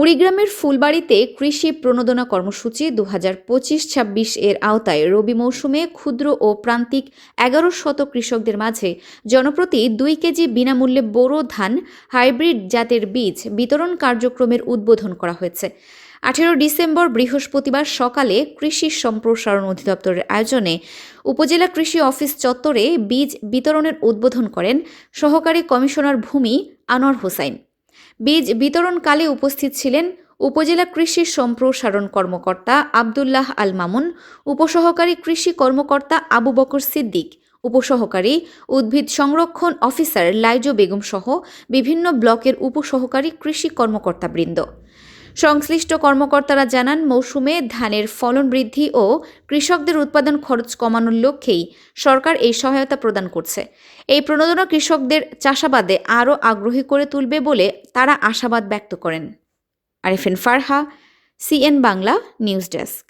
কুড়িগ্রামের ফুলবাড়িতে কৃষি প্রণোদনা কর্মসূচি দু হাজার পঁচিশ ছাব্বিশ এর আওতায় রবি মৌসুমে ক্ষুদ্র ও প্রান্তিক এগারো শত কৃষকদের মাঝে জনপ্রতি দুই কেজি বিনামূল্যে বোরো ধান, হাইব্রিড জাতের বীজ বিতরণ কার্যক্রমের উদ্বোধন করা হয়েছে। আঠেরো ডিসেম্বর বৃহস্পতিবার সকালে কৃষি সম্প্রসারণ অধিদপ্তরের আয়োজনে উপজেলা কৃষি অফিস চত্বরে বীজ বিতরণের উদ্বোধন করেন সহকারী কমিশনার ভূমি আনোয়ার হোসাইন। বীজ বিতরণকালে উপস্থিত ছিলেন উপজেলা কৃষি সম্প্রসারণ কর্মকর্তা আবদুল্লাহ আল মামুন, উপসহকারী কৃষি কর্মকর্তা আবু বকর সিদ্দিক, উপসহকারী উদ্ভিদ সংরক্ষণ অফিসার লাইজো বেগম সহ বিভিন্ন ব্লকের উপসহকারী কৃষি কর্মকর্তাবৃন্দ। সংশ্লিষ্ট কর্মকর্তারা জানান, মৌসুমে ধানের ফলন বৃদ্ধি ও কৃষকদের উৎপাদন খরচ কমানোর লক্ষ্যেই সরকার এই সহায়তা প্রদান করছে। এই প্রণোদনা কৃষকদের চাষাবাদে আরও আগ্রহী করে তুলবে বলে তারা আশাবাদ ব্যক্ত করেন। Arifin Farha, CN Bangla news desk.